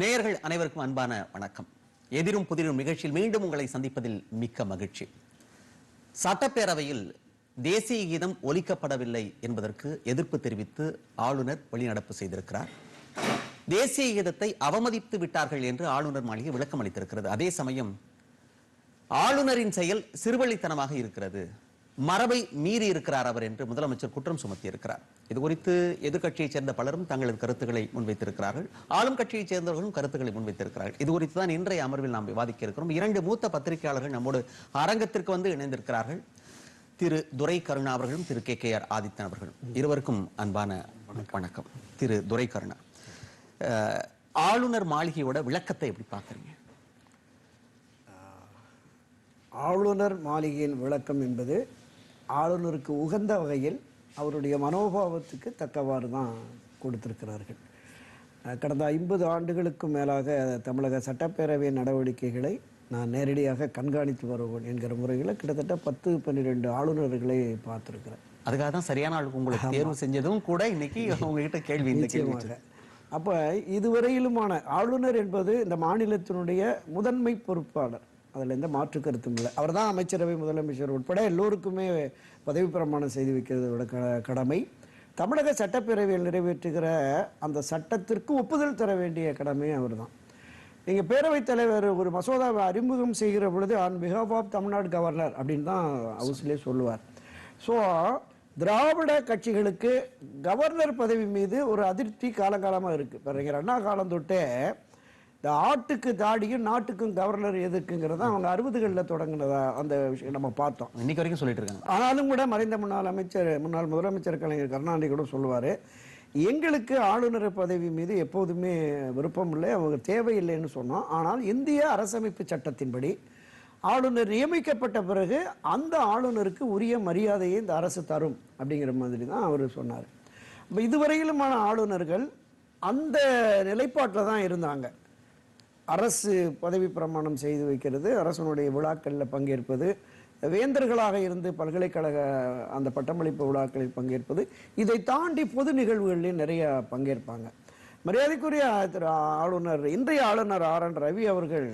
நேயர்கள் அனைவருக்கும் அன்பான வணக்கம். எதிரும் புதிரும் நிகழ்ச்சியில் மீண்டும் உங்களை சந்திப்பதில் மிக்க மகிழ்ச்சி. சட்டப்பேரவையில் தேசிய கீதம் ஒலிக்கப்படவில்லை என்பதற்கு எதிர்ப்பு தெரிவித்து ஆளுநர் வெளிநடப்பு செய்திருக்கிறார். தேசிய கீதத்தை அவமதித்து விட்டார்கள் என்று ஆளுநர் மாளிகை விளக்கம் அளித்திருக்கிறது அதே சமயம் ஆளுநரின் செயல் சிறுவழித்தனமாக இருக்கிறது. மரபை மீறி இருக்கிறார் அவர் என்று முதலமைச்சர் குற்றம் சுமத்தியிருக்கிறார். இது குறித்து எதிர்கட்சியைச் சேர்ந்த பலரும் தங்களது கருத்துக்களை முன்வைத்திருக்கிறார்கள். ஆளும் கட்சியைச் சேர்ந்தவர்களும் கருத்துக்களை முன்வைத்திருக்கிறார்கள். இது குறித்து தான் இன்றைய அமர்வில் நாம் விவாதிக்க இருக்கிறோம் இரண்டு மூத்த பத்திரிகையாளர்கள் நம்மோடு அரங்கத்திற்கு வந்து இணைந்திருக்கிறார்கள். திரு துரை கருணா அவர்களும் திரு கே கே ஆர் ஆதித்தன் அவர்களும். இருவருக்கும் அன்பான வணக்கம். திரு துரை கருணா ஆளுநர் மாளிகையோட விளக்கத்தை எப்படி பார்க்குறீங்க? ஆளுநர் மாளிகையின் விளக்கம் என்பது ஆளுநருக்கு உகந்த வகையில் அவருடைய மனோபாவத்துக்கு தக்கவாறு தான் கொடுத்திருக்கிறார்கள். கடந்த ஐம்பது ஆண்டுகளுக்கும் மேலாக தமிழக சட்டப்பேரவை நடவடிக்கைகளை நான் நேரடியாக கண்காணித்து வருவேன் என்கிற முறையில் கிட்டத்தட்ட பத்து பன்னிரெண்டு ஆளுநர்களை பார்த்துருக்கிறேன். அதுக்காக தான் சரியான ஆள் உங்களுக்கு தேர்வு செஞ்சதும் கூட இன்னைக்கு உங்ககிட்ட கேள்வி நிச்சயமாக. அப்போ இதுவரையிலுமான ஆளுநர் என்பது இந்த மாநிலத்தினுடைய முதன்மை பொறுப்பாளர். அதில் எந்த மாற்று கருத்தும் இல்லை அவர் தான் அமைச்சரவை முதலமைச்சர் உட்பட எல்லோருக்குமே பதவி பிரமாணம் செய்து வைக்கிறதோட க கடமை. தமிழக சட்டப்பேரவையில் நிறைவேற்றுகிற அந்த சட்டத்திற்கு ஒப்புதல் தர வேண்டிய கடமை அவர் தான் நீங்கள் பேரவைத் தலைவர் ஒரு மசோதாவை அறிமுகம் செய்கிற பொழுது on behalf of Tamil Nadu governor அப்படின்னு தான் ஹவுஸ்லேயே சொல்லுவார். ஸோ திராவிட கட்சிகளுக்கு கவர்னர் பதவி மீது ஒரு அதிருப்தி காலங்காலமாக இருக்குது இப்போ அண்ணா காலம் தொட்டே இந்த ஆட்டுக்கு தாடியும் நாட்டுக்கும் கவர்னர் எதுக்குங்கிறத அவங்க அறுபதுகளில் தொடங்கினதா அந்த விஷயம் நம்ம பார்த்தோம். இன்னைக்கு வரைக்கும் சொல்லிட்டு இருக்காங்க. ஆனாலும் கூட மறைந்த முன்னாள் அமைச்சர் முன்னாள் முதலமைச்சர் கலைஞர் கருணாநிதி கூட சொல்லுவார் எங்களுக்கு ஆளுநர் பதவி மீது எப்போதுமே விருப்பம் இல்லை அவங்க தேவையில்லைன்னு சொன்னோம். ஆனால் இந்திய அரசமைப்பு சட்டத்தின்படி ஆளுநர் நியமிக்கப்பட்ட பிறகு அந்த ஆளுநருக்கு உரிய மரியாதையை இந்த அரசு தரும் அப்படிங்கிற மாதிரி தான் அவர் சொன்னார். இப்போ இதுவரையிலுமான ஆளுநர்கள் அந்த நிலைப்பாட்டில் தான் இருந்தாங்க. அரசு பதவி பிரமாணம் செய்து வைக்கிறது. அரசனுடைய விழாக்களில் பங்கேற்பது. வேந்தர்களாக இருந்து பல்கலைக்கழக அந்த பட்டமளிப்பு விழாக்களில் பங்கேற்பது. இதை தாண்டி பொது நிகழ்வுகளிலும் நிறைய பங்கேற்பாங்க. மரியாதைக்குரிய திரு ஆளுநர் இன்றைய ஆளுநர் ஆர் என் ரவி அவர்கள்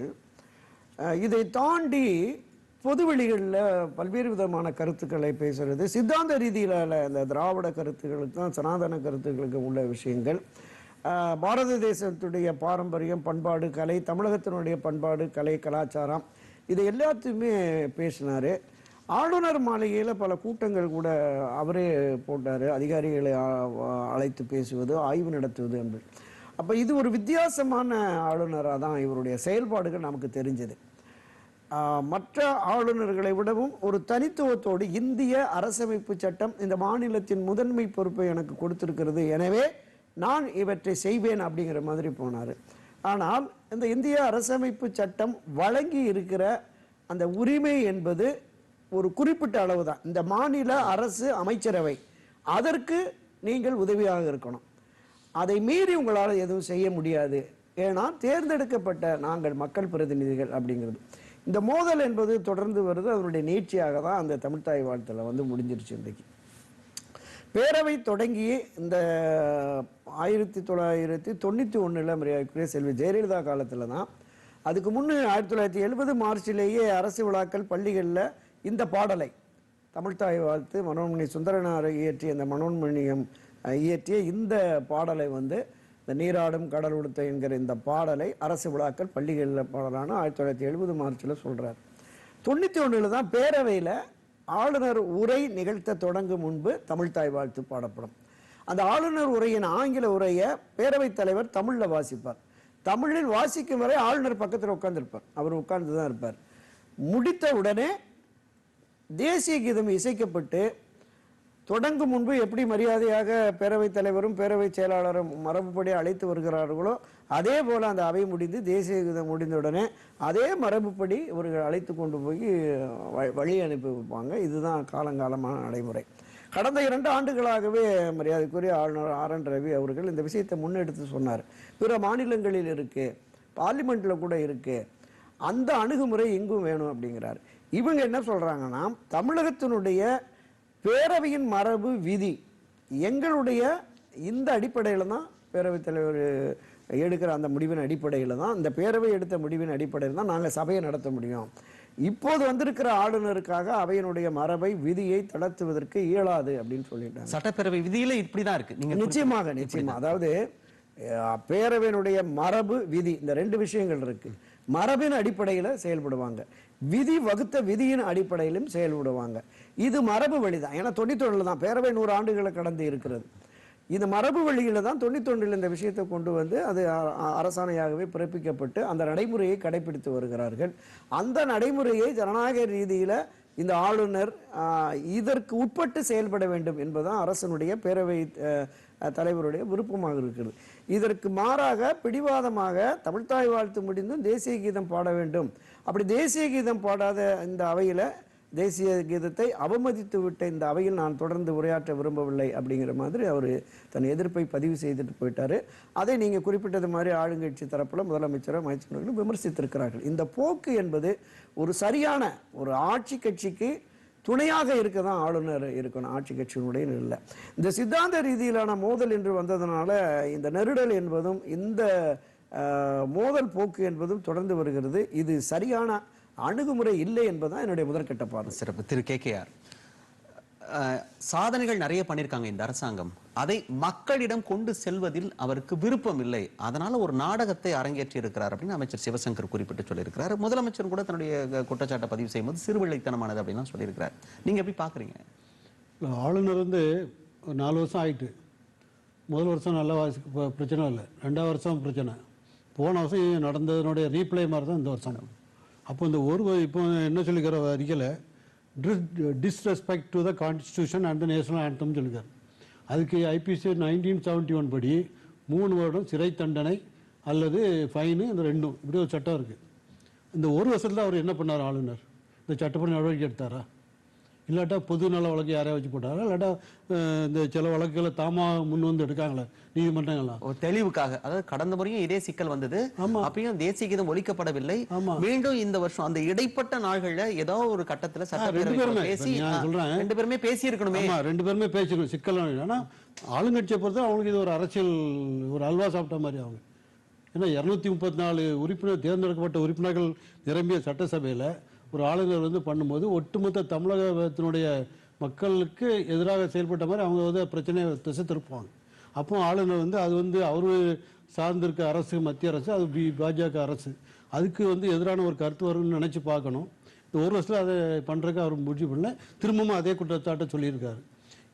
இதை தாண்டி பொதுவெளிகளில் பல்வேறு விதமான கருத்துக்களை பேசுறது. சித்தாந்த ரீதியில் இந்த திராவிட கருத்துக்களுக்கு தான் சனாதன கருத்துக்களுக்கு உள்ள விஷயங்கள். பாரத தேசத்துடைய பாரம்பரியம் பண்பாடு கலை தமிழகத்தினுடைய பண்பாடு கலை கலாச்சாரம் இது எல்லாத்தையுமே பேசினார். ஆளுநர் மாளிகையில் பல கூட்டங்கள் கூட அவரே போட்டார். அதிகாரிகளை அழைத்து பேசுவது ஆய்வு நடத்துவது என்று அப்போ இது ஒரு வித்தியாசமான ஆளுநராக தான் இவருடைய செயல்பாடுகள் நமக்கு தெரிஞ்சது. மற்ற ஆளுநர்களை விடவும் ஒரு தனித்துவத்தோடு இந்திய அரசமைப்பு சட்டம் இந்த மாநிலத்தின் முதன்மை பொறுப்பை எனக்கு கொடுத்திருக்கிறது. எனவே நான் இவற்றை செய்வேன் அப்படிங்கிற மாதிரி போனார். ஆனால் இந்த இந்திய அரசமைப்பு சட்டம் வழங்கி இருக்கிற அந்த உரிமை என்பது ஒரு குறிப்பிட்ட அளவு தான் இந்த மாநில அரசு அமைச்சரவை அதற்கு நீங்கள் உதவியாக இருக்கணும். அதை மீறி உங்களால் எதுவும் செய்ய முடியாது. ஏன்னா தேர்ந்தெடுக்கப்பட்ட நாங்கள் மக்கள் பிரதிநிதிகள் அப்படிங்கிறது. இந்த மோதல் என்பது தொடர்ந்து வருது. அதனுடைய நீட்சியாக தான் அந்த தமிழ்தாய் வாழ்த்தில் வந்து முடிஞ்சிருச்சு இன்றைக்கு. பேரவை தொடங்கி இந்த ஆயிரத்தி தொள்ளாயிரத்தி தொண்ணூற்றி ஒன்றில் மரியாதைக்குரிய செல்வி ஜெயலலிதா காலத்தில் தான். அதுக்கு முன்னே ஆயிரத்தி தொள்ளாயிரத்தி எழுபது மார்ச்சிலேயே அரசு விழாக்கள் பள்ளிகளில் இந்த பாடலை தமிழ்தாய் வாழ்த்து மனோன்மணி சுந்தரனார் இயற்றிய இந்த மனோன்மணியம் இயற்றிய இந்த பாடலை வந்து இந்த நீராடும் கடல் உடுத்த என்கிற இந்த பாடலை அரசு விழாக்கள் பள்ளிகளில் பாடலான ஆயிரத்தி தொள்ளாயிரத்தி எழுபது மார்ச்சில் சொல்கிறார் தொண்ணூற்றி ஒன்றில் தான் பேரவையில் ஆளுநர் உரை நிகழ்த்த தொடங்கும் முன்பு தமிழ்தாய் வாழ்த்து பாடப்படும். அந்த ஆளுநர் உரையின் ஆங்கில உரையை பேரவைத் தலைவர் தமிழில் வாசிப்பார். தமிழில் வாசிக்கும் வரை ஆளுநர் பக்கத்தில் உட்கார்ந்திருப்பார். அவர் உட்கார்ந்து தான் இருப்பார். முடித்த உடனே தேசிய கீதம் இசைக்கப்பட்டு தொடங்கும் முன்பு எப்படி மரியாதையாக பேரவைத் தலைவரும் பேரவைச் செயலாளரும் மரபுப்படி அழைத்து வருகிறார்களோ அதே போல் அந்த அவை முடிந்து தேசிய கீதம் முடிந்தவுடனே அதே மரபுப்படி இவர்கள் அழைத்து கொண்டு போய் வ- வழி அனுப்பி வைப்பாங்க. இதுதான் காலங்காலமான நடைமுறை. கடந்த இரண்டு ஆண்டுகளாகவே மரியாதைக்குரிய ஆளுநர் ஆர் என் ரவி அவர்கள் இந்த விஷயத்தை முன்னெடுத்து சொன்னார். பிற மாநிலங்களில் இருக்கு பார்லிமெண்ட்டில் கூட இருக்கு. அந்த அணுகுமுறை எங்கும் வேணும் அப்படிங்கிறார். இவங்க என்ன சொல்கிறாங்கன்னா தமிழகத்தினுடைய பேரவையின் மரபு விதி எங்களுடைய இந்த அடிப்படையில் தான் பேரவைத் தலைவர் எடுக்கிற அந்த முடிவின் அடிப்படையில் தான் இந்த பேரவை எடுத்த முடிவின் அடிப்படையில் தான் நாங்கள் சபையை நடத்த முடியும். இப்போது வந்திருக்கிற ஆளுநருக்காக அவையினுடைய மரபை விதியை தளர்த்துவதற்கு இயலாது அப்படின்னு சொல்லிட்டாங்க. சட்டப்பேரவை விதியில இப்படிதான் இருக்கு. நீங்க நிச்சயமாக நிச்சயமா. அதாவது பேரவையினுடைய மரபு விதி இந்த ரெண்டு விஷயங்கள் இருக்கு. மரபின் அடிப்படையில் செயல்படுவாங்க. விதி வகுத்த விதியின் அடிப்படையிலும் செயல்படுவாங்க. இது மரபு வழிதான். ஏன்னா தொண்ணூத்தொன்னுல தான் பேரவை நூறு ஆண்டுகளை கடந்து இருக்கிறது. இந்த மரபு வழியில் தான் தொண்ணூத்தொன்றில் இந்த விஷயத்தை கொண்டு வந்து அது அரசாணையாகவே பிறப்பிக்கப்பட்டு அந்த நடைமுறையை கடைபிடித்து வருகிறார்கள். அந்த நடைமுறையை ஜனநாயக ரீதியில் இந்த ஆளுநர் இதற்கு உட்பட்டு செயல்பட வேண்டும் என்பதுதான் அரசனுடைய பேரவை தலைவருடைய விருப்பமாக இருக்கிறது. இதற்கு மாறாக பிடிவாதமாக தமிழ்த்தாய் வாழ்த்து முடிந்தும் தேசிய கீதம் பாட வேண்டும். அப்படி தேசிய கீதம் பாடாத இந்த அவையில் தேசிய கீதத்தை அவமதித்து விட்ட இந்த அவையில் நான் தொடர்ந்து உரையாற்ற விரும்பவில்லை அப்படிங்கிற மாதிரி அவர் தன் எதிர்ப்பை பதிவு செய்துட்டு போயிட்டார். அதை நீங்கள் குறிப்பிட்டது மாதிரி ஆளுங்கட்சி தரப்பில் முதலமைச்சரும் அமைச்சர்களும் விமர்சித்திருக்கிறார்கள். இந்த போக்கு என்பது ஒரு சரியான ஒரு ஆட்சி கட்சிக்கு துணையாக இருக்க தான் ஆளுநர் இருக்கணும் ஆட்சி கட்சியினுடைய இல்லை இந்த சித்தாந்த ரீதியிலான மோதல் என்று வந்ததுனால இந்த நெருடல் என்பதும் இந்த மோதல் போக்கு என்பதும் தொடர்ந்து வருகிறது. இது சரியான அணுகுமுறை இல்லை என்பதுதான் என்னுடைய முதற்கட்ட பார்வை. சிறப்பு. திரு கே சாதனைகள் நிறைய பண்ணியிருக்காங்க இந்த அரசாங்கம். அதை மக்களிடம் கொண்டு செல்வதில் அவருக்கு விருப்பம் இல்லை. அதனால ஒரு நாடகத்தை அரங்கேற்றி இருக்கிறார் அப்படின்னு அமைச்சர் சிவசங்கர் குறிப்பிட்டு சொல்லியிருக்கிறார். முதலமைச்சர் கூட தன்னுடைய குற்றச்சாட்டை பதிவு செய்யும்போது சிறுவிள்ளைத்தனமானது அப்படின்னு சொல்லியிருக்கிறார். நீங்க எப்படி பாக்குறீங்க? இல்ல, ஆளுநர் வந்து ஒரு நாலு வருஷம் ஆயிட்டு. முதல் வருஷம் நல்ல பிரச்சனை இல்லை. ரெண்டாவது வருஷம் பிரச்சனை. போன வருஷம் நடந்ததனுடைய ரீப்ளை மாதிரி தான் இந்த வருஷம். அப்போ இந்த ஒரு இப்போ என்ன சொல்லிக்கிற அறிக்கையில் disrespect to the constitution and the national anthem சொல்லிக்கார் அதுக்கு ஐபிசி நைன்டீன் செவன்ட்டி ஒன் படி மூணு வருடம் சிறை தண்டனை அல்லது ஃபைனு இந்த ரெண்டும். இப்படி ஒரு சட்டம் இருக்குது இந்த ஒரு வருஷத்தில் அவர் என்ன பண்ணார் ஆளுநர்? இந்த சட்டப்படி நடவடிக்கை எடுத்தாரா? இல்லாட்டா பொது நல வழக்கு யாரையா வச்சு போட்டாரா? இல்லாட்டா இந்த சில வழக்குகளை தாமா முன் வந்து எடுக்காங்களே? நீதிமன்றங்கள்லாம் ஒரு தெளிவுக்காக. அதாவது கடந்த முறையும் இதே சிக்கல் வந்தது. ஆமா. அப்பயும் தேசிய கீதம் ஒழிக்கப்படவில்லை. ஆமா. மீண்டும் இந்த வருஷம் அந்த இடைப்பட்ட நாள்கள்ல ஏதோ ஒரு கட்டத்துல சட்டப்பேரவை. பேசி சொல்றேன். ரெண்டு பேருமே பேசி இருக்கணுமே ஆமா ரெண்டு பேருமே பேசிக்கணும் சிக்கல் ஆனா ஆளுங்கட்சியை பொறுத்த அவங்களுக்கு இது ஒரு அரசியல் ஒரு அல்வா சாப்பிட்ட மாதிரி அவங்க. ஏன்னா இரநூத்தி முப்பத்தி நாலு உறுப்பினர் தேர்ந்தெடுக்கப்பட்ட உறுப்பினர்கள் நிரம்பிய சட்டசபையில் ஒரு ஆளுநர் வந்து பண்ணும்போது ஒட்டுமொத்த தமிழகத்தினுடைய மக்களுக்கு எதிராக செயல்பட்ட மாதிரி அவங்க வந்து பிரச்சனையை திசை திருப்பாங்க அப்போ ஆளுநர் வந்து அது வந்து அவரு சார்ந்திருக்க அரசு மத்திய அரசு அது பி பாஜக அரசு. அதுக்கு வந்து எதிரான ஒரு கருத்து வரும்னு நினச்சி பார்க்கணும். இந்த ஒரு வருஷத்தில் அதை பண்ணுறதுக்கு அவர் முடிவு பண்ணல. திரும்பவும் அதே குற்றச்சாட்டை சொல்லியிருக்காரு.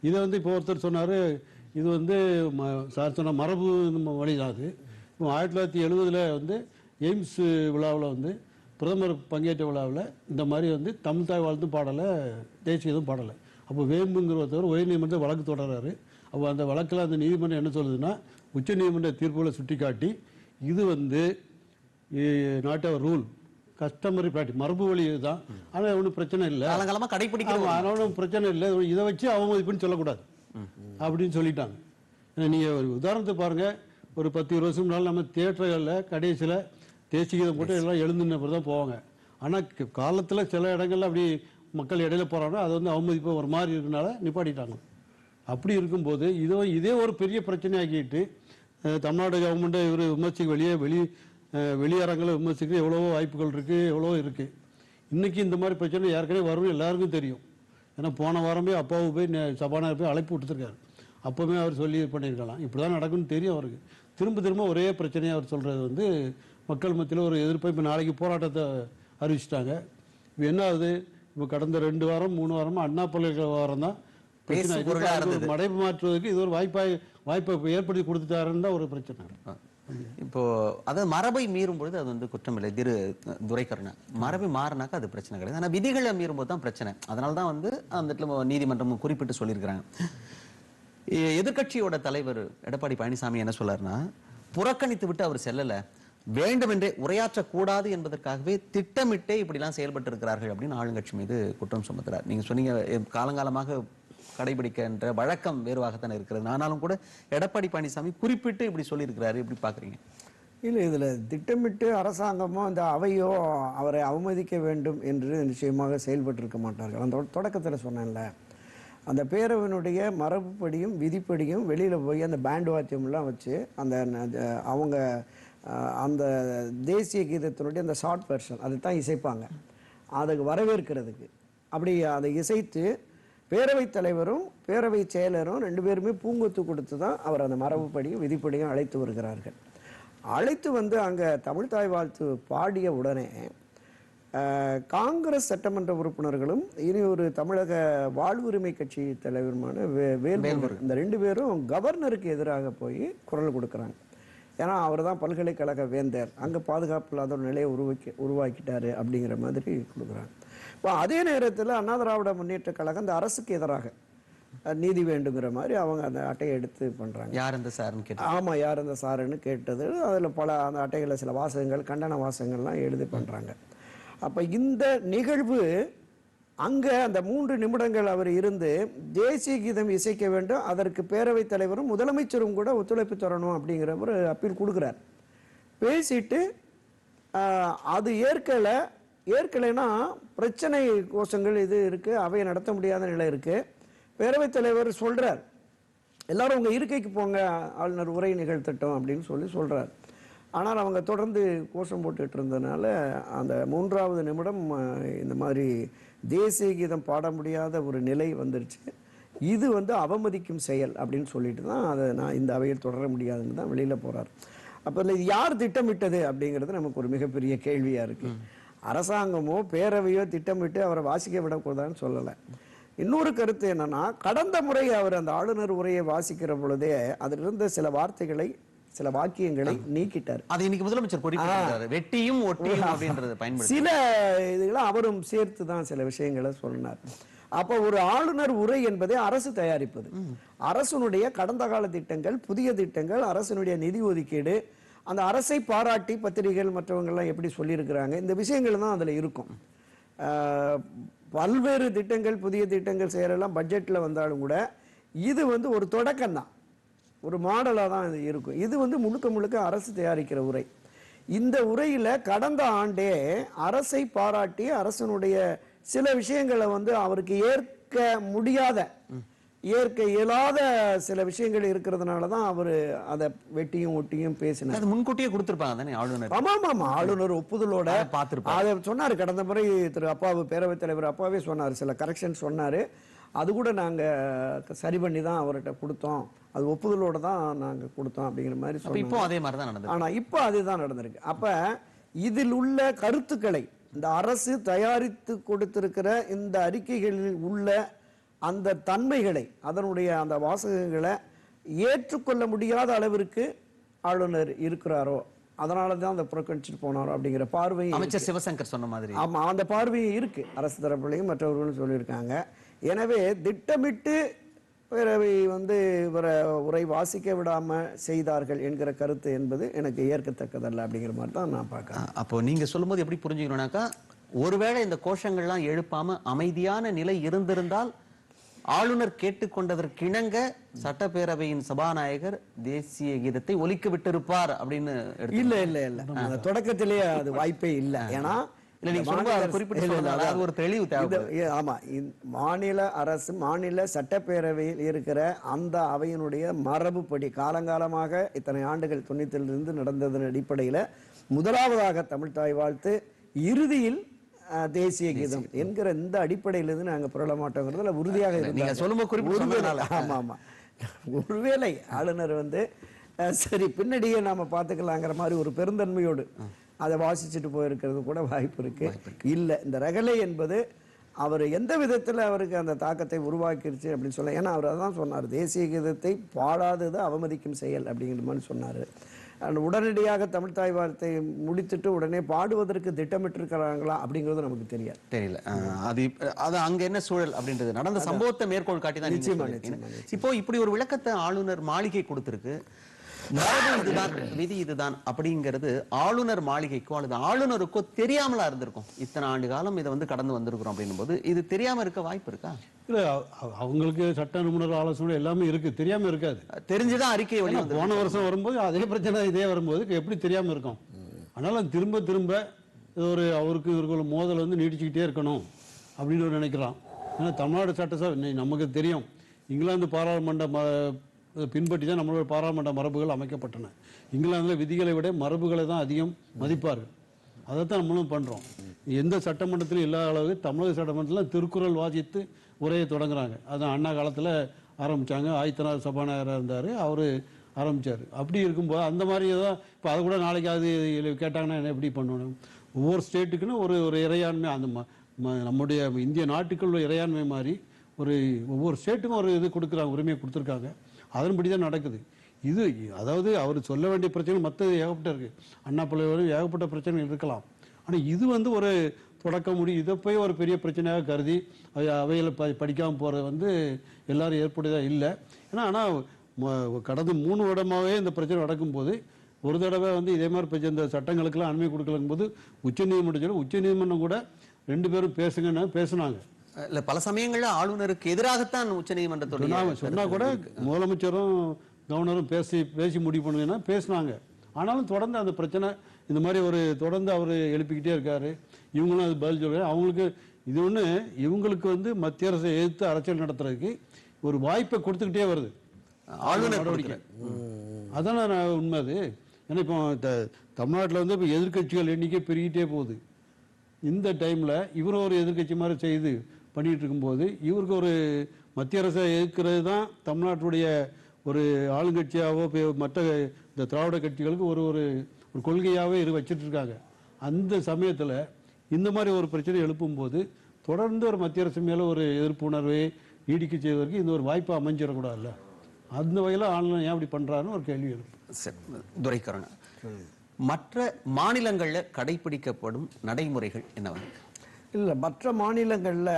இதை வந்து இப்போ ஒருத்தர் சொன்னார் இது வந்து ம- சார் சொன்ன மரபு வழி வழிதான் அது. இப்போ ஆயிரத்தி தொள்ளாயிரத்தி எழுபதில் வந்து எய்ம்ஸ் விழாவில் வந்து பிரதமர் பங்கேற்ற விழாவில் இந்த மாதிரி வந்து தமிழ் தாய் வாழ்த்தும் பாடலை தேசிய இதுவும் பாடலை. அப்போ வேம்புங்கிற ஒருத்தவர் உயர்நீதிமன்றத்தில் வழக்கு தொடர்றாரு. அப்போ அந்த வழக்கில் அந்த நீதிமன்றம் என்ன சொல்லுதுன்னா உச்ச நீதிமன்ற தீர்ப்புகளை சுட்டிக்காட்டி இது வந்து not our rule customary practice மரபு வழி இதுதான். ஆனால் ஒன்றும் பிரச்சனை இல்லை. காலங்காலமா கடைபிடிக்கிற ஆமா, அதனால ஒண்ணும் பிரச்சனை இல்லை. இதை வச்சு அவமதிப்புன்னு சொல்லக்கூடாது. அப்படின்னு சொல்லிட்டாங்க. ஏன்னா நீங்க ஒரு உதாரணத்துக்கு பாருங்க. ஒரு பத்து இருபது வருஷம் முன்னால நம்ம தியேட்டர்களில் கடைசியில் தேசிய கீதம் போட்டு எல்லாம் எழுந்துன தான் போவாங்க. ஆனா க- காலத்துல சில இடங்கள்ல அப்படி மக்கள் இடையில போறாங்கன்னா அது வந்து அவமதிப்பு ஒரு மாதிரி இருக்கனால நிப்பாட்டிட்டாங்க. அப்படி இருக்கும்போது இதோ இதே ஒரு பெரிய பிரச்சனையாக்கிட்டு தமிழ்நாடு கவர்மெண்ட்டை இவர் விமர்சிக்க வெளியே வெளி வெளியரங்களை விமர்சிக்க எவ்வளவோ வாய்ப்புகள் இருக்கு எவ்வளவோ இருக்கு. இன்னைக்கு இந்த மாதிரி பிரச்சனை ஏற்கனவே வரும் எல்லாருக்கும் தெரியும். ஏன்னா போன வாரமே அப்பாவை போய் சபாநாயகர் போய் அழைப்பு விட்டுருக்காரு அப்போவே அவர் சொல்லி இது பண்ணியிருக்கலாம். இப்படி தான் நடக்கும்னு தெரியும் அவருக்கு. திரும்ப திரும்ப ஒரே பிரச்சனையை அவர் சொல்றது வந்து மக்கள் மத்தியில் ஒரு எதிர்ப்பை இப்போ நாளைக்கு போராட்டத்தை அறிவிச்சிட்டாங்க. இப்போ என்ன ஆகுது? இப்போ கடந்த ரெண்டு வாரம் மூணு வாரமா அண்ணா பல்கலைக்கழக வாரம் தான் பிரச்சனை. மாற்றுவதற்கு இது ஒரு வாய்ப்பாய் வாய்ப்பை ஏற்படுத்தி கொடுத்துட்டாருன்னு தான் ஒரு பிரச்சனை. இப்போ அதாவது மரபை மீறும் பொழுது அது வந்து குற்றம் இல்லை திரு துரைக்கருணன். மரபை மாறினாக்கா அது பிரச்சனை கிடையாது. ஆனா விதிகளை மீறும்போது தான் பிரச்சனை. அதனால தான் வந்து அந்த இடத்துல நீதிமன்றம் குறிப்பிட்டு சொல்லியிருக்கிறாங்க. எ- எதிர்க்கட்சியோட தலைவர் எடப்பாடி பழனிசாமி என்ன சொல்லாருன்னா புறக்கணித்து விட்டு அவர் செல்லல. வேண்டுமென்றே உரையாற்றக்கூடாது என்பதற்காகவே திட்டமிட்டே இப்படிலாம் செயல்பட்டு இருக்கிறார்கள் அப்படின்னு ஆளுங்கட்சி மீது குற்றம் சுமத்துறார். நீங்க சொன்னீங்க காலங்காலமாக கடைபிடிக்கின்ற வழக்கம் வேறுவாகத்தான் இருக்கிறது. ஆனாலும் கூட எடப்பாடி பழனிசாமி குறிப்பிட்டு இப்படி சொல்லியிருக்கிறாரு. எப்படி பாக்குறீங்க இல்லை இதில் திட்டமிட்டு அரசாங்கமோ இந்த அவையோ அவரை அவமதிக்க வேண்டும் என்று நிச்சயமாக செயல்பட்டிருக்க மாட்டார்கள். அந்த தொடக்கத்தில் சொன்னேன்ல அந்த பேரவனுடைய மரபுப்படியும் விதிப்படியும் வெளியில் போய் அந்த பேண்ட் வாத்தியம்லாம் வச்சு அந்த அவங்க அந்த தேசிய கீதத்தினுடைய அந்த ஷார்ட் வெர்ஷன் அதை தான் இசைப்பாங்க. அதுக்கு வரவேற்கிறதுக்கு. அப்படி அதை இசைத்து பேரவைத் தலைவரும் பேரவை செயலரும் ரெண்டு பேருமே பூங்கொத்து கொடுத்து தான் அவர் அந்த மரபுப்படியும் விதிப்படியும் அழைத்து வருகிறார்கள். அழைத்து வந்து அங்கே தமிழ்தாய் வாழ்த்து பாடிய உடனே காங்கிரஸ் சட்டமன்ற உறுப்பினர்களும் இனி ஒரு தமிழக வாழ்வுரிமை கட்சி தலைவருமான வே வேல்முருகன் இந்த ரெண்டு பேரும் கவர்னருக்கு எதிராக போய் குரல் கொடுக்குறாங்க. ஏன்னா அவர் தான் பல்கலைக்கழக வேந்தர். அங்கே பாதுகாப்பு இல்லாத ஒரு நிலையை உருவாக்கி உருவாக்கிட்டாரு அப்படிங்கிற மாதிரி கொடுக்குறாங்க. இப்போ அதே நேரத்தில் அண்ணா திராவிட முன்னேற்ற கழகம் அந்த அரசுக்கு எதிராக நீதி வேண்டுங்கிற மாதிரி அவங்க அந்த அட்டையை எடுத்து பண்ணுறாங்க யார் இந்த சார்னு கேட்டு ஆமா யார் அந்த சாருன்னு கேட்டது. அதில் பல அந்த அட்டைகளில் சில வாசகங்கள் கண்டன வாசகங்கள்லாம் எழுதி பண்ணுறாங்க அப்போ இந்த நிகழ்வு அங்கே அந்த மூன்று நிமிடங்கள் அவர் இருந்து தேசிய கீதம் இசைக்க வேண்டும் அதற்கு பேரவைத் தலைவரும் முதலமைச்சரும் கூட ஒத்துழைப்பு தரணும் அப்படிங்கிற ஒரு அப்பீல் கொடுக்குறார். பேசிட்டு அது ஏற்கலை ஏற்கலைன்னா பிரச்சனை கோஷங்கள் இது இருக்குது அவையை நடத்த முடியாத நிலை இருக்குது பேரவைத் தலைவர் சொல்கிறார் எல்லாரும் உங்கள் இருக்கைக்கு போங்க ஆளுநர் உரை நிகழ்த்தட்டும் அப்படின்னு சொல்லி சொல்கிறார் ஆனால் அவங்க தொடர்ந்து கோஷம் போட்டுட்டு இருந்ததுனால அந்த மூன்றாவது நிமிடம் இந்த மாதிரி தேசிய கீதம் பாட முடியாத ஒரு நிலை வந்துருச்சு. இது வந்து அவமதிக்கும் செயல் அப்படின்னு சொல்லிட்டு தான் அதை நான் இந்த அவையில் தொடர முடியாதுன்னு தான் வெளியில போகிறார் அப்போ இது யார் திட்டமிட்டது அப்படிங்கிறது நமக்கு ஒரு மிகப்பெரிய கேள்வியா இருக்கு. அரசாங்கமோ பேரவையோ திட்டமிட்டு அவரை வாசிக்க விடக்கூடாதுன்னு சொல்லலை. இன்னொரு கருத்து என்னன்னா கடந்த முறை அவர் அந்த ஆளுநர் உரையை வாசிக்கிற பொழுதே அதில் இருந்த சில வார்த்தைகளை சில வாக்கியங்களை நீக்கிட்டார். அது இன்னைக்கு முதலமைச்சர் வெட்டியும் ஒட்டியும் அப்படின்றத பயன்படுத்தி. சில இதுகளை அவரும் சேர்த்து தான் சில விஷயங்களை சொன்னார். அப்போ ஒரு ஆளுநர் உரை என்பதை அரசு தயாரிப்பது. அரசனுடைய கடந்த கால திட்டங்கள் புதிய திட்டங்கள் அரசனுடைய நிதி ஒதுக்கீடு அந்த அரசை பாராட்டி பத்திரிகைகள் மற்றவங்கெல்லாம் எப்படி சொல்லியிருக்கிறாங்க இந்த விஷயங்கள் தான் அதில் இருக்கும். பல்வேறு திட்டங்கள் புதிய திட்டங்கள் செய்யறதெல்லாம் பட்ஜெட்டில் வந்தாலும் கூட இது வந்து ஒரு தொடக்கம் தான் ஒரு மாடலாக தான் இது இருக்கும். இது வந்து முழுக்க முழுக்க அரசு தயாரிக்கிற உரை. இந்த உரையில கடந்த ஆண்டே அரசை பாராட்டி அரசனுடைய சில விஷயங்களை வந்து அவருக்கு ஏற்க முடியாத ஏற்க இயலாத சில விஷயங்கள் இருக்கிறதுனால தான் அவர் அதை வெட்டியும் ஒட்டியும் பேசினார். அது முன்கூட்டியே கொடுத்திருப்பாங்க தானே ஆளுநர்? ஆமா ஆமா ஆமா. ஆளுநர் ஒப்புதலோட அதை பார்த்திருப்பாரு. அதை சொன்னாரு. கடந்த முறை திரு அப்பாவு பேரவைத் தலைவர் அப்பாவே சொன்னார். சில கரெக்ஷன் சொன்னாரு. அது கூட நாங்க சரி பண்ணி தான் அவர்கிட்ட கொடுத்தோம். அது ஒப்புதலோட தான் நாங்க கொடுத்தோம் அப்படிங்கிற மாதிரி சொன்னாங்க இப்போ அதே மாதிரி தான் நடந்தது ஆனா இப்போ அதுதான் நடந்திருக்கு. அப்ப இதில் உள்ள கருத்துக்களை இந்த அரசு தயாரித்து கொடுத்திருக்கிற இந்த அறிக்கைகளில் உள்ள அந்த தன்மைகளை அதனுடைய அந்த வாசகங்களை ஏற்றுக்கொள்ள முடியாத அளவிற்கு ஆளுநர் இருக்கிறாரோ அதனால தான் அந்த புறக்கணிச்சுட்டு போனாரோ அப்படிங்கிற பார்வை அமைச்சர் சிவசங்கர் சொன்ன மாதிரி. ஆமா அந்த பார்வையும் இருக்கு. அரசு தரப்புலையும் மற்றவர்களும் சொல்லியிருக்காங்க. எனவே திட்டமிட்டு பேரவை வந்து இவரை உரை வாசிக்க விடாம செய்தார்கள் என்கிற கருத்து என்பது எனக்கு ஏற்கத்தக்கதல்ல அப்படிங்கிற மாதிரி தான் நான் பார்க்கறேன். அப்போ நீங்க சொல்லும்போது எப்படி புரிஞ்சுக்கணும்னாக்கா ஒருவேளை இந்த கோஷங்கள்லாம் எழுப்பாம அமைதியான நிலை இருந்திருந்தால் ஆளுநர் கேட்டுக்கொண்டதற்கிணங்க சட்டப்பேரவையின் சபாநாயகர் தேசிய கீதத்தை ஒலிக்க விட்டிருப்பார் அப்படின்னு இல்ல இல்ல இல்ல. தொடக்கத்திலேயே அது வாய்ப்பே இல்ல. ஏன்னா இல்ல, நீங்க இந்த சொல்லும்போது அதை மாநில குறிப்பிட்டு. ஒரு தெளிவு மாநில அரசு மாநில சட்டப்பேரவையில் இருக்கிற அந்த அவையினுடைய மரபுப்படி காலங்காலமாக இத்தனை ஆண்டுகள் தொண்ணூத்திலிருந்து நடந்ததன் அடிப்படையில முதலாவதாக தமிழ்தாய் வாழ்த்து இறுதியில் தேசிய கீதம் என்கிற இந்த அடிப்படையிலிருந்து நாங்க புரள மாட்டோங்கிறதுல உறுதியாக நீங்க இருந்தாங்க. சொல்லும்போது குறிப்பிட்டு ஒருவேளை- சொன்னதுனால. ஆமா ஆமா ஒருவேளை ஆளுநர் வந்து சரி பின்னாடியே நாம பார்த்துக்கலாங்கிற மாதிரி ஒரு பெருந்தன்மையோடு அதை வாசிச்சுட்டு போயிருக்கிறது கூட வாய்ப்பு இருக்கு. இல்ல இந்த ரகலை என்பது அவர் எந்த விதத்துல அவருக்கு அந்த தாக்கத்தை உருவாக்கிருச்சு அப்படின்னு சொல்ல ஏன்னா அவர் அதான் சொன்னார் தேசிய கீதத்தை பாடாதது அவமதிக்கும் செயல் அப்படிங்கிற மாதிரி சொன்னாரு. அண்ட் உடனடியாக தமிழ் தாய் வார்த்தை முடித்துட்டு உடனே பாடுவதற்கு திட்டமிட்டிருக்கிறாங்களா அப்படிங்கிறது நமக்கு தெரியாது. தெரியல. அது அது அங்க என்ன சூழல் அப்படின்றது. நடந்த சம்பவத்தை மேற்கோள் காட்டி தான் நிச்சயமா. இப்போ இப்படி ஒரு விளக்கத்தை ஆளுநர் மாளிகை கொடுத்திருக்கு. மரபு இதுதான் விதி இதுதான் அப்படிங்கிறது ஆளுநர் மாளிகைக்கோ அல்லது ஆளுநருக்கோ தெரியாமலா இருந்திருக்கும். இத்தனை ஆண்டு காலம் இதை வந்து கடந்து வந்திருக்கிறோம் அப்படின்னும் போது இது தெரியாம இருக்க வாய்ப்பு இருக்கா? இல்ல அவ- அவங்களுக்கு சட்ட நிபுணர் ஆலோசனை எல்லாமே இருக்கு. தெரியாம இருக்காது. தெரிஞ்சுதான் அறிக்கை போன வருஷம் வரும்போது அதே பிரச்சனை இதே வரும்போது எப்படி தெரியாம இருக்கும்? அதனால திரும்ப திரும்ப ஒரு அவருக்கு இவருக்கு மோதல் வந்து நீடிச்சுக்கிட்டே இருக்கணும் அப்படின்னு நினைக்கலாம். ஏன்னா தமிழ்நாடு சட்டசபை நமக்கு தெரியும். இங்கிலாந்து பாராளுமன்ற அதை பின்பற்றி தான் நம்மளோட பாராளுமன்ற மரபுகள் அமைக்கப்பட்டன. இங்கிலாந்தில் விதிகளை விட மரபுகளை தான் அதிகம் மதிப்பார்கள். அதைத்தான் நம்மளும் பண்ணுறோம் எந்த சட்டமன்றத்திலும் இல்லாத அளவு தமிழக சட்டமன்றத்தில் திருக்குறள் வாசித்து உரையை தொடங்குறாங்க. அதான் அண்ணா காலத்தில் ஆரம்பித்தாங்க ஆயத்தனார் சபாநாயகராக இருந்தார். அவர் ஆரம்பிச்சார். அப்படி இருக்கும்போது அந்த மாதிரி தான் இப்போ அதை கூட நாளைக்கு அது கேட்டாங்கன்னா என்ன எப்படி பண்ணணும்? ஒவ்வொரு ஸ்டேட்டுக்குன்னு ஒரு ஒரு இறையாண்மை அந்த ம- ம- நம்முடைய இந்திய நாட்டுக்குள்ள இறையாண்மை மாதிரி ஒரு ஒவ்வொரு ஸ்டேட்டுக்கும் ஒரு இது கொடுக்குறாங்க உரிமையை கொடுத்துருக்காங்க. அதன்படி தான் நடக்குது. இது அதாவது அவர் சொல்ல வேண்டிய பிரச்சனை மற்றது ஏகப்பட்ட இருக்கு. அண்ணா பிள்ளைவரும் ஏகப்பட்ட பிரச்சனைகள் இருக்கலாம். ஆனால் இது வந்து ஒரு தொடக்க முடியும் இதை போய் ஒரு பெரிய பிரச்சனையாக கருதி அவையில் ப படிக்காமல் போகிறது வந்து எல்லாரும் ஏற்புடையதாக இல்லை. ஏன்னா ஆனால் கடந்த மூணு வருடமாகவே இந்த பிரச்சனை நடக்கும்போது ஒரு தடவை வந்து இதே மாதிரி பிரச்சனை இந்த சட்டங்களுக்கெல்லாம் அனுமதி கொடுக்கலங்கும் போது உச்சநீதிமன்றம் சொல்லி உச்சநீதிமன்றம் கூட ரெண்டு பேரும் பேசுங்கன்னு பேசுனாங்க. இல்ல பல சமயங்கள்ல ஆளுநருக்கு எதிராகத்தான் உச்சநீதிமன்றத்துடைய சொன்னாங்க சொன்னா கூட முதலமைச்சரும் கவர்னரும் பேசி பேசி முடிவு பண்ணுங்கன்னா பேசுனாங்க. ஆனாலும் தொடர்ந்து அந்த பிரச்சனை இந்த மாதிரி ஒரு தொடர்ந்து அவர் எழுப்பிக்கிட்டே இருக்காரு. இவங்களும் அது பதில் சொல்றாரு. அவங்களுக்கு இது ஒண்ணு இவங்களுக்கு வந்து மத்திய அரசை எதிர்த்து அரசியல் நடத்துறதுக்கு ஒரு வாய்ப்பை கொடுத்துக்கிட்டே வருது. ஆளுநர் நடவடிக்கை. அதான நான் உண்மை அது. ஏன்னா இப்போ த- தமிழ்நாட்டுல வந்து இப்போ எதிர்க்கட்சிகள் எண்ணிக்கை பெருகிட்டே போகுது. இந்த டைம்ல இவரும் ஒரு எதிர்க்கட்சி மாதிரி செய்து பண்ணிகிட்டு இருக்கும்போது இவருக்கு ஒரு மத்திய அரசை எதிர்க்கிறது தான் தமிழ்நாட்டுடைய ஒரு ஆளுங்கட்சியாவோ மற்ற இந்த திராவிட கட்சிகளுக்கு ஒரு ஒரு ஒரு கொள்கையாகவே இரு வச்சிட்ருக்காங்க. அந்த சமயத்தில் இந்த மாதிரி ஒரு பிரச்சனை எழுப்பும்போது தொடர்ந்து ஒரு மத்திய அரசு மேலே ஒரு எதிர்ப்பு உணர்வை நீடிக்க செய்வதற்கு இந்த ஒரு வாய்ப்பு அமைஞ்சிடக்கூடாதுல்ல? அந்த வகையில் ஆளுநர் ஏன் அப்படி பண்ணுறாருன்னு ஒரு கேள்வி எழுப்பு சரி, மற்ற மாநிலங்களில் கடைபிடிக்கப்படும் நடைமுறைகள் என்னவா? இல்லை மற்ற மாநிலங்களில்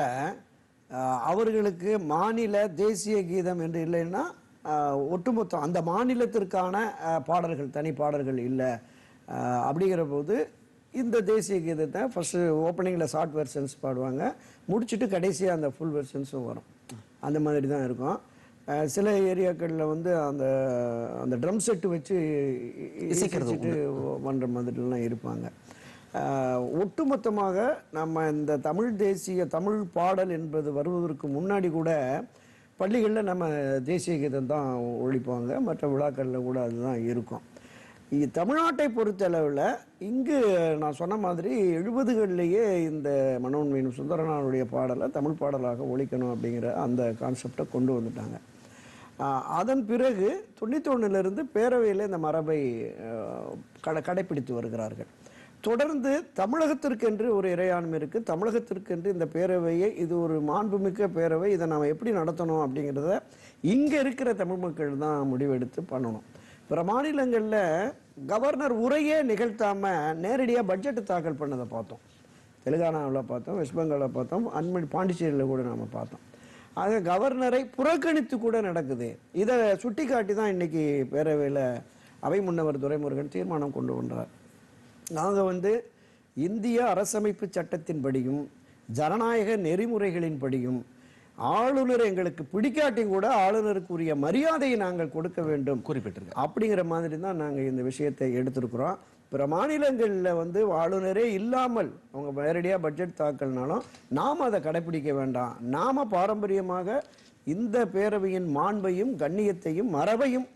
அவர்களுக்கு மாநில தேசிய கீதம் என்று இல்லைன்னா ஒட்டுமொத்தம் அந்த மாநிலத்திற்கான பாடல்கள் தனி பாடல்கள் இல்லை. அப்படிங்கிற போது இந்த தேசிய கீதத்தை ஃபஸ்ட்டு ஓப்பனிங்கில் ஷார்ட் வெர்ஷன்ஸ் பாடுவாங்க. முடிச்சுட்டு கடைசியாக அந்த ஃபுல் வெர்ஷன்ஸும் வரும். அந்த மாதிரி தான் இருக்கும். சில ஏரியாக்களில் வந்து அந்த அந்த ட்ரம் செட்டு வச்சு இசைக்கிறது இசைச்சிட்டு பண்ணுற மாதிரிலாம் இருப்பாங்க. ஒட்டுமொத்தமாக நம்ம இந்த தமிழ் தேசிய தமிழ் பாடல் என்பது வருவதற்கு முன்னாடி கூட பள்ளிகளில் நம்ம தேசிய கீதம் தான் ஒழிப்பாங்க. மற்ற விழாக்களில் கூட அதுதான் இருக்கும். இது தமிழ்நாட்டை பொறுத்தளவில் இங்கு நான் சொன்ன மாதிரி எழுபதுகள்லேயே இந்த மனோன்மையின் சுந்தரனாருடைய பாடலை தமிழ் பாடலாக ஒழிக்கணும் அப்படிங்கிற அந்த கான்செப்டை கொண்டு வந்துட்டாங்க. அதன் பிறகு தொண்ணூத்தொன்னுலேருந்து பேரவையில் இந்த மரபை கடை கடைப்பிடித்து வருகிறார்கள். தொடர்ந்து தமிழகத்திற்கென்று ஒரு இறையாண்மை இருக்குது தமிழகத்திற்கென்று இந்த பேரவையை இது ஒரு மாண்புமிக்க பேரவை. இதை நாம் எப்படி நடத்தணும் அப்படிங்கிறத இங்கே இருக்கிற தமிழ் மக்கள் தான் முடிவெடுத்து பண்ணணும். பிற மாநிலங்களில் கவர்னர் உரையே நிகழ்த்தாம நேரடியாக பட்ஜெட் தாக்கல் பண்ணதை பார்த்தோம். தெலுங்கானாவில் பார்த்தோம் வெஸ்ட் பெங்காலில் பார்த்தோம் அண்மை பாண்டிச்சேரியில் கூட நாம் பார்த்தோம். ஆக கவர்னரை புறக்கணித்து கூட நடக்குது. இதை சுட்டி காட்டி தான் இன்னைக்கு பேரவையில் அவை முன்னவர் துரைமுருகன் தீர்மானம் கொண்டு வந்தார். நாங்கள் வந்து இந்திய அரசமைப்பு சட்டத்தின்படியும் ஜனநாயக நெறிமுறைகளின்படியும் ஆளுநர் எங்களுக்கு பிடிக்காட்டியும் கூட ஆளுநருக்குரிய மரியாதையை நாங்கள் கொடுக்க வேண்டும் குறிப்பிட்டிருக்க அப்படிங்கிற மாதிரி தான் நாங்கள் இந்த விஷயத்தை எடுத்திருக்கிறோம். பிற மாநிலங்களில் வந்து ஆளுநரே இல்லாமல் அவங்க நேரடியாக பட்ஜெட் தாக்கல்னாலும் நாம் அதை கடைப்பிடிக்க வேண்டாம். நாம பாரம்பரியமாக இந்த பேரவையின் மாண்பையும் கண்ணியத்தையும் மரபையும்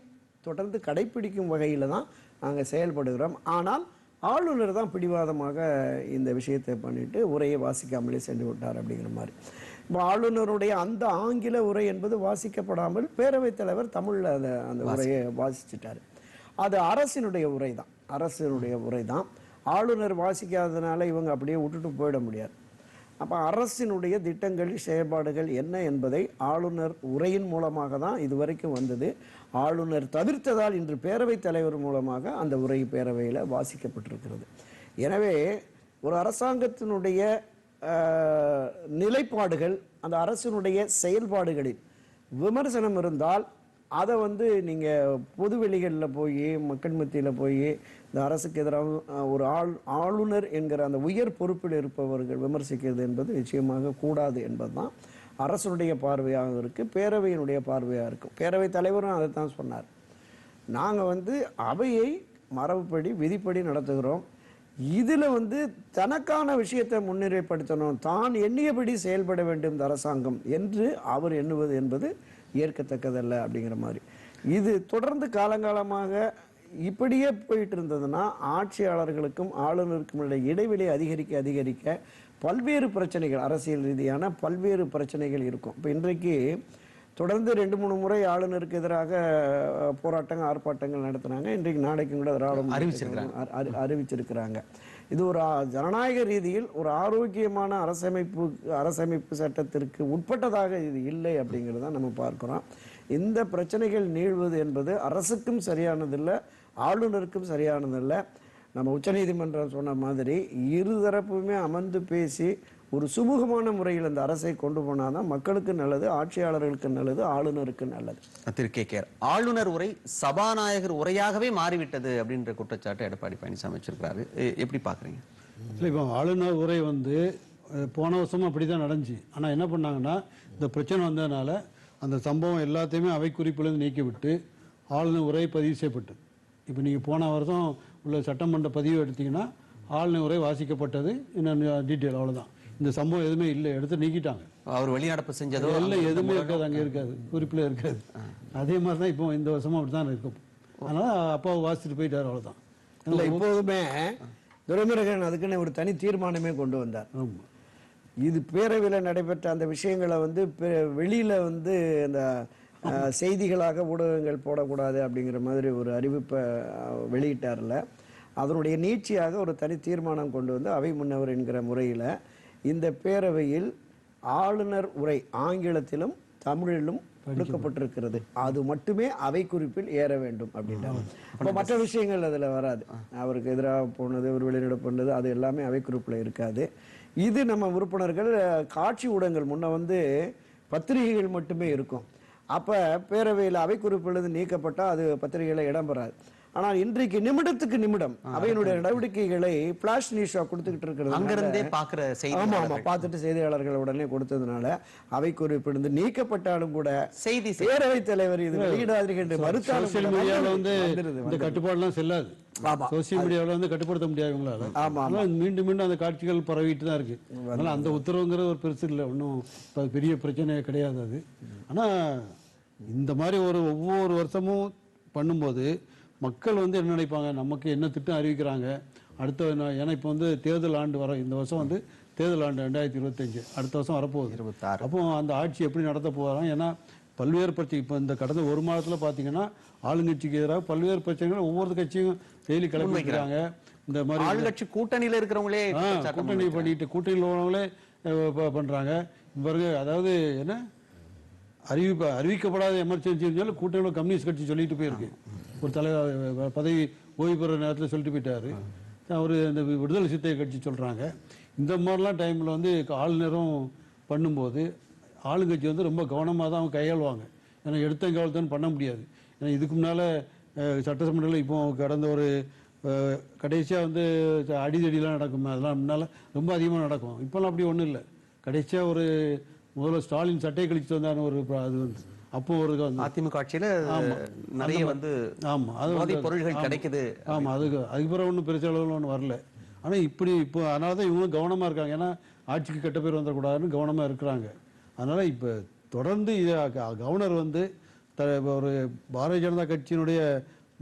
தொடர்ந்து கடைப்பிடிக்கும் வகையில் தான் நாங்கள் செயல்படுகிறோம். ஆனால் ஆளுநர் தான் பிடிவாதமாக இந்த விஷயத்தை பண்ணிட்டு உரையை வாசிக்காமலே சென்று விட்டார் அப்படிங்கிற மாதிரி. இப்போ ஆளுநருடைய அந்த ஆங்கில உரை என்பது வாசிக்கப்படாமல் பேரவைத் தலைவர் தமிழில் அந்த அந்த உரையை வாசிச்சிட்டாரு. அது அரசினுடைய உரை தான் அரசினுடைய உரை தான் ஆளுநர் வாசிக்காததுனால இவங்க அப்படியே விட்டுட்டு போயிட முடியாது. அப்போ அரசினுடைய திட்டங்கள் செயல்பாடுகள் என்ன என்பதை ஆளுநர் உரையின் மூலமாக தான் இதுவரைக்கும் வந்தது. ஆளுநர் தவிர்த்ததால் இன்று பேரவைத் தலைவர் மூலமாக அந்த உரை பேரவையில் வாசிக்கப்பட்டிருக்கிறது. எனவே ஒரு அரசாங்கத்தினுடைய நிலைப்பாடுகள் அந்த அரசினுடைய செயல்பாடுகளில் விமர்சனம் இருந்தால் அதை வந்து நீங்கள் பொதுவெளிகளில் போய் மக்கள் மத்தியில் போய் இந்த அரசுக்கு எதிராக ஒரு ஆள் ஆளுநர் என்கிற அந்த உயர் பொறுப்பில் இருப்பவர்கள் விமர்சிக்கிறது என்பது நிச்சயமாக கூடாது என்பதுதான் அரசனுடைய பார்வையாக இருக்குது பேரவையினுடைய பார்வையாக இருக்கும் பேரவைத் தலைவரும் அதை தான் சொன்னார். நாங்கள் வந்து அவையை மரபுப்படி விதிப்படி நடத்துகிறோம். இதில் வந்து தனக்கான விஷயத்தை முன்னிலைப்படுத்தணும். தான் எண்ணியபடி செயல்பட வேண்டும் இந்த அரசாங்கம் என்று அவர் எண்ணுவது என்பது ஏற்கத்தக்கதல்ல அப்படிங்கிற மாதிரி. இது தொடர்ந்து காலங்காலமாக இப்படியே போயிட்டு இருந்ததுன்னா ஆட்சியாளர்களுக்கும் ஆளுநருக்கும் உள்ள இடைவெளி அதிகரிக்க அதிகரிக்க பல்வேறு பிரச்சனைகள் அரசியல் ரீதியான பல்வேறு பிரச்சனைகள் இருக்கும். இப்போ இன்றைக்கு தொடர்ந்து ரெண்டு மூணு முறை ஆளுநருக்கு எதிராக போராட்டங்கள் ஆர்ப்பாட்டங்கள் நடத்துனாங்க. இன்றைக்கு நாளைக்கும் கூட திராவிட முன்னேற்ற அறிவிச்சிருக்கிறாங்க. அறிவிச்சிருக்கிறாங்க. இது ஒரு ஜனநாயக ரீதியில் ஒரு ஆரோக்கியமான அரசமைப்பு அரசமைப்பு சட்டத்திற்கு உட்பட்டதாக இது இல்லை அப்படிங்கிறத நம்ம பார்க்கிறோம். இந்த பிரச்சனைகள் நீள்வது என்பது அரசுக்கும் சரியானதில்லை ஆளுநருக்கும் சரியானதில்லை நம்ம உச்சநீதிமன்றம் சொன்ன மாதிரி இருதரப்புமே அமர்ந்து பேசி ஒரு சுமூகமான முறையில் இந்த அரசை கொண்டு போனாதான் மக்களுக்கு நல்லது ஆட்சியாளர்களுக்கு நல்லது ஆளுநருக்கு நல்லது. திரு கே கேர் ஆளுநர் உரை சபாநாயகர் உரையாகவே மாறிவிட்டது அப்படின்ற குற்றச்சாட்டு எடப்பாடி பழனிசாமி வச்சிருக்காரு எ- எப்படி பாக்குறீங்க? இல்லை இப்போ ஆளுநர் உரை வந்து போன வருஷமும் அப்படி தான் நடந்துச்சு. ஆனால் என்ன பண்ணாங்கன்னா இந்த பிரச்சனை வந்ததுனால அந்த சம்பவம் எல்லாத்தையுமே அவை குறிப்பிலிருந்து நீக்கிவிட்டு ஆளுநர் உரை பதிவு செய்யப்பட்டு இப்போ நீங்கள் போன வருஷம் உள்ள சட்டமன்ற பதிவு எடுத்தீங்கன்னா ஆளுநர் உரை வாசிக்கப்பட்டது. இன்னும் டீட்டெயில் அவ்வளவுதான். இந்த சம்பவம் எதுவுமே இல்லை. எடுத்து நீக்கிட்டாங்க. அவர் வெளிநடப்பு செஞ்சதோ எல்லாம் எதுவுமே இருக்காது. அங்கே இருக்காது. குறிப்பில் இருக்காது. அதே மாதிரி தான் இப்போ இந்த வருஷமும் அப்படி தான் இருக்கும். அதனால் அப்பாவை வாசிச்சுட்டு போயிட்டார் அவ்வளோதான் இல்லை இப்போதுமே துரைமுருகன் அதுக்குன்னு ஒரு தனி தீர்மானமே கொண்டு வந்தார். இது பேரவையில் நடைபெற்ற அந்த விஷயங்களை வந்து பெ- வெளியில வந்து அந்த செய்திகளாக ஊடகங்கள் போடக்கூடாது அப்படிங்கிற மாதிரி ஒரு அறிவிப்பை வெளியிட்டார்ல. அதனுடைய நீட்சியாக ஒரு தனி தீர்மானம் கொண்டு வந்து அவை முன்னவர் என்கிற முறையில் இந்த பேரவையில் ஆளுநர் உரை ஆங்கிலத்திலும் தமிழிலும் கொடுக்கப்பட்டிருக்கிறது. அது மட்டுமே அவை குறிப்பில் ஏற வேண்டும் அப்படின்றாங்க. அப்போ மற்ற விஷயங்கள் அதுல வராது. அவருக்கு எதிராக போனது ஒரு வெளிநடப்பு பண்ணது அது எல்லாமே அவை குறிப்பில் இருக்காது. இது நம்ம உறுப்பினர்கள் காட்சி ஊடகங்கள் முன்ன வந்து பத்திரிகைகள் மட்டுமே இருக்கும். அப்போ பேரவையில் அவை குறிப்பிலிருந்து நீக்கப்பட்டால் அது பத்திரிகையில் இடம்பெறாது ஆனால் இன்றைக்கு நிமிடத்துக்கு நிமிடம் அவையினுடைய நடவடிக்கைகளை பிளாஷ் நியூஸா கொடுத்துக்கிட்டு இருக்கிறது அங்கிருந்தே பாக்குற செய்தி ஆமா ஆமா பார்த்துட்டு செய்தியாளர்கள் உடனே கொடுத்ததுனால அவை குறிப்பிலிருந்து நீக்கப்பட்டாலும் கூட செய்தி பேரவைத் தலைவர் இது வெளியிடாதீர்கள் என்று மறுத்தாலும் வந்து இந்த கட்டுப்பாடுலாம் செல்லாது. சோசியல் மீடியாவில் வந்து கட்டுப்படுத்த முடியாது இவங்களால ஆமா, அதனால மீண்டும் மீண்டும் அந்த காட்சிகள் பரவிட்டு தான் இருக்கு. அதனால அந்த உத்தரவுங்கிறது ஒரு பெருசு இல்லை. ஒன்றும் பெரிய பிரச்சனை கிடையாது அது. ஆனா இந்த மாதிரி ஒரு ஒவ்வொரு வருஷமும் பண்ணும்போது மக்கள் வந்து என்ன நினைப்பாங்க? நமக்கு என்ன திட்டம் அறிவிக்கிறாங்க? அடுத்த என்ன- ஏன்னா இப்போ வந்து தேர்தல் ஆண்டு வர இந்த வருஷம் வந்து தேர்தல் ஆண்டு ரெண்டாயிரத்தி இருபத்தஞ்சு. அடுத்த வருஷம் வரப்போகுது. இருபத்தாறு. அப்போ அந்த ஆட்சி எப்படி நடத்த போகிறாங்க ஏன்னா பல்வேறு பிரச்சனை இப்போ இந்த கடந்த ஒரு மாதத்துல பார்த்தீங்கன்னா ஆளுங்கட்சிக்கு எதிராக பல்வேறு பிரச்சனைகள் ஒவ்வொரு கட்சியும் டெய்லி கிளப்பி வைக்கிறாங்க இந்த மாதிரி ஆளுங்கட்சி கூட்டணியில இருக்கிறவங்களே கூட்டணி பண்ணிட்டு கூட்டணியில் உள்ளவங்களே அஹ், ப- பண்றாங்க. பிறகு அதாவது என்ன? அறிவிப்ப அறிவிக்கப்படாத எமர்ஜென்சின்னு சொல்லி கூட்டணியில் கம்யூனிஸ்ட் கட்சி சொல்லிட்டு போயிருக்கு. ஒரு தலைவர் பதவி ஓய்வு பெற நேரத்தில் சொல்லிட்டு போயிட்டாரு. அவர் இந்த விடுதலை சித்தை கட்சி சொல்கிறாங்க இந்த மாதிரிலாம் டைமில் வந்து ஆளுநரும் பண்ணும்போது ஆளுங்கட்சி வந்து ரொம்ப கவனமாக தான் அவங்க கையாளுவாங்க. ஏன்னா எடுத்தங்காலத்தான் பண்ண முடியாது. ஏன்னா இதுக்கு முன்னால் அஹ், சட்டசபையில் இப்போ கடந்த ஒரு கடைசியாக வந்து அடிதடிலாம் நடக்கும். அதெல்லாம் முன்னால் ரொம்ப அதிகமாக நடக்கும். இப்போல்லாம் அப்படி ஒன்றும் இல்லை. கடைசியாக ஒரு முதல்ல ஸ்டாலின் சட்டையை கழிச்சு வந்தாருன்னு ஒரு அது வந்து அப்போ ஒரு அதிமுக ஆட்சியில நிறைய வந்து ஆமா அது பொருள்கள் கிடைக்குது ஆமா அதுக்கு அதுக்கு பிறகு ஒன்றும் பெருச அளவில் ஒன்றும் வரல. ஆனா இப்படி இப்போ அதனால தான் இவங்களும் கவனமா இருக்காங்க. ஏன்னா ஆட்சிக்கு கெட்ட பேர் வந்துடக்கூடாதுன்னு கவனமா இருக்கிறாங்க. அதனால இப்போ தொடர்ந்து இதை கவர்னர் வந்து த ஒரு பாரதிய ஜனதா கட்சியினுடைய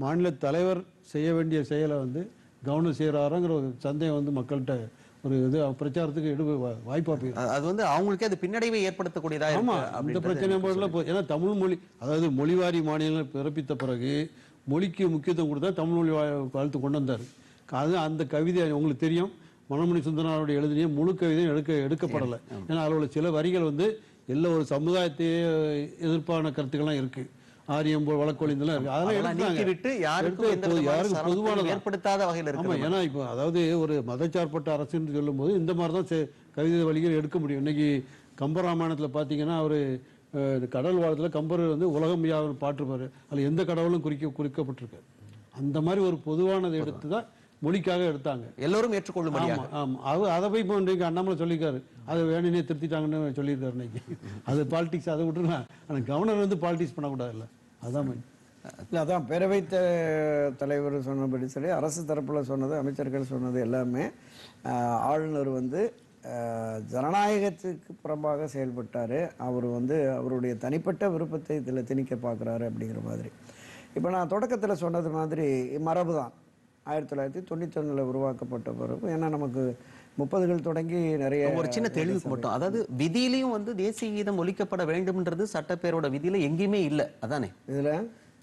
மாநில தலைவர் செய்ய வேண்டிய செயலை வந்து கவர்னர் செய்கிறாராங்கிற ஒரு சந்தேகம் வந்து மக்கள்கிட்ட ஒரு இது பிரச்சாரத்துக்கு எடு வா- வாய்ப்பா போயிருக்கு அ- அது வந்து அவங்களுக்கே அது பின்னடைவை ஏற்படுத்தக்கூடியதா ஆமா இருக்கு இந்த அப்படின்றது பிரச்சனை ஏன்னா தமிழ் மொழி அதாவது மொழிவாரி மாநிலம் பிறப்பித்த பிறகு மொழிக்கு முக்கியத்துவம் கொடுத்தா தமிழ் மொழி வாழ்த்து கொண்டு வந்தார். அது அந்த கவிதை உங்களுக்கு தெரியும். மனோமணி சுந்தரனாருடைய எழுதிய முழு கவிதையும் எடுக்க எடுக்கப்படலை. ஏன்னா அதில் உள்ள சில வரிகள் வந்து எல்லா ஒரு சமுதாயத்தையே எதிர்ப்பான கருத்துக்கள்லாம் இருக்கு. ஆரியம் வழக்கொழிந்தெல்லாம் இருக்கு அதெல்லாம் நீக்கிவிட்டு யாருக்கும் எந்த யாருக்கும் பொதுவானதா. ஏற்படுத்தாத வகையில் ஆமா இருக்கு ஏன்னா இப்போ அதாவது ஒரு மதச்சார்பட்ட அரசுன்னு சொல்லும்போது இந்த மாதிரி தான் கவிதை வழிகள் எடுக்க முடியும். இன்னைக்கு கம்பராமாயணத்துல பார்த்தீங்கன்னா அவர் கடல் வாழ்த்துல கம்பர் வந்து உலகம் யாவர் பாட்டுப்பாரு அதில் எந்த கடவுளும் குறிக்க குறிக்கப்பட்டிருக்கு அந்த மாதிரி ஒரு பொதுவானதை எடுத்து தான் மொழிக்காக எடுத்தாங்க. எல்லோரும் ஏற்றுக்கொள்ளும்படியாக. ஆமா ஆமா. அது அதை போய் இப்போ இன்றைக்கு அண்ணாமலை சொல்லியிருக்காரு. அதை வேணுனே திருத்திட்டாங்கன்னு சொல்லியிருக்காரு இன்னைக்கு அது பாலிடிக்ஸ் அதை விட்டுருலாம் ஆனால் கவர்னர் வந்து பாலிடிக்ஸ் பண்ணக்கூடாதுல்ல. அதான். இல்லை அதான் பேரவைத் த- தலைவர் சொன்னபடி சரி அரசு தரப்பில் சொன்னது அமைச்சர்கள் சொன்னது எல்லாமே ஆளுநர் வந்து ஜனநாயகத்துக்கு புறம்பாக செயல்பட்டார். அவர் வந்து அவருடைய தனிப்பட்ட விருப்பத்தை இதில் திணிக்க பார்க்குறாரு அப்படிங்கிற மாதிரி. இப்போ நான் தொடக்கத்தில் சொன்னது மாதிரி மரபு தான் ஆயிரத்தி தொள்ளாயிரத்தி தொண்ணூத்தொன்னில் உருவாக்கப்பட்ட பிறகு ஏன்னா நமக்கு முப்பதுகள் தொடங்கி நிறைய ஒரு சின்ன தெளிவுக்கு மட்டும் அதாவது விதியிலையும் வந்து தேசிய கீதம் ஒலிக்கப்பட வேண்டும்ன்றது சட்டப்பேரோட விதியில எங்கேயுமே இல்லை. அதானே? இதில்?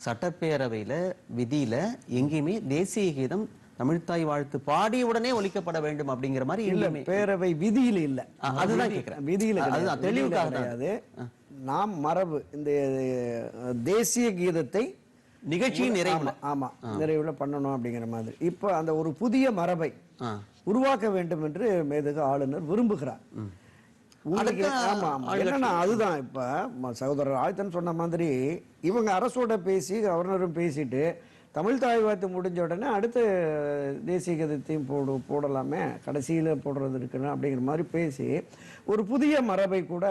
சட்டப்பேரவையில விதியில எங்கேயுமே தேசிய கீதம் தமிழ்த்தாய் வாழ்த்து பாடிய உடனே ஒலிக்கப்பட வேண்டும் அப்படிங்கிற மாதிரி இல்ல பேரவை விதியில் இல்ல. அதுதான் கேக்குறேன். விதியில அதுதான், தான். கிடையாது. நாம் மரபு இந்த தேசிய கீதத்தை நிகழ்ச்சியின் நிறைவுல. ஆமா, ஆமா. நிறைவுல பண்ணணும் அப்படிங்கிற மாதிரி. இப்போ அந்த ஒரு புதிய மரபை. உருவாக்க வேண்டும் என்று மேதகு ஆளுநர் விரும்புகிறார். என்னன்னா அதுதான் இப்ப சகோதரர் ஆயத்தன் சொன்ன மாதிரி இவங்க அரசோட பேசி கவர்னரும் பேசிட்டு தமிழ் தாய் வாழ்த்து முடிஞ்ச உடனே அடுத்து தேசிய கீதத்தையும் போடு போடலாமே கடைசியில போடுறது இருக்குன்னு அப்படிங்கிற மாதிரி பேசி ஒரு புதிய மரபை கூட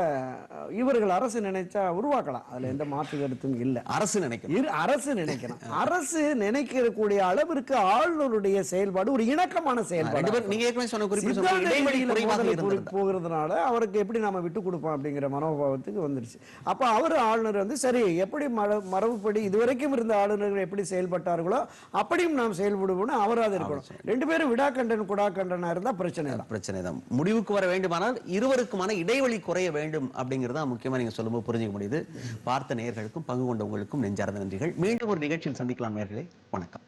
இவர்கள் அரசு நினைச்சா உருவாக்கலாம். அதுல எந்த மாற்று கருத்தும் இல்லை. அரசு நினைக்கணும். இரு அரசு நினைக்கணும். அரசு நினைக்கக்கூடிய அளவிற்கு ஆளுநருடைய செயல்பாடு ஒரு இணக்கமான செயல்பாடு நீங்க ஏற்கனவே சொன்ன குறிப்பிட்ட போகிறதுனால அவருக்கு எப்படி நாம விட்டு கொடுப்போம் அப்படிங்கிற மனோபாவத்துக்கு வந்துருச்சு. அப்ப அவர் ஆளுநர் வந்து சரி எப்படி மர- மரபுப்படி இதுவரைக்கும் இருந்த ஆளுநர்கள் எப்படி செயல்பட்டார்களோ அப்படியும் நாம் செயல்படுவோம்னு அவராது இருக்கணும். ரெண்டு பேரும் விடாக்கண்டன் குடாக்கண்டனா இருந்தா பிரச்சனை தான். பிரச்சனை தான் முடிவுக்கு வர வேண்டுமானால் இருவருக்குமான இடைவெளி குறைய வேண்டும் அப்படிங்கறத முக்கியமா நீங்க சொல்லும்போது புரிஞ்சுக்க முடியுது. பார்த்த நேயர்களுக்கும் பங்கு கொண்டவங்களுக்கும் நெஞ்சார்ந்த நன்றிகள். மீண்டும் ஒரு நிகழ்ச்சியில் சந்திக்கலாம் நேயர்களே. வணக்கம்.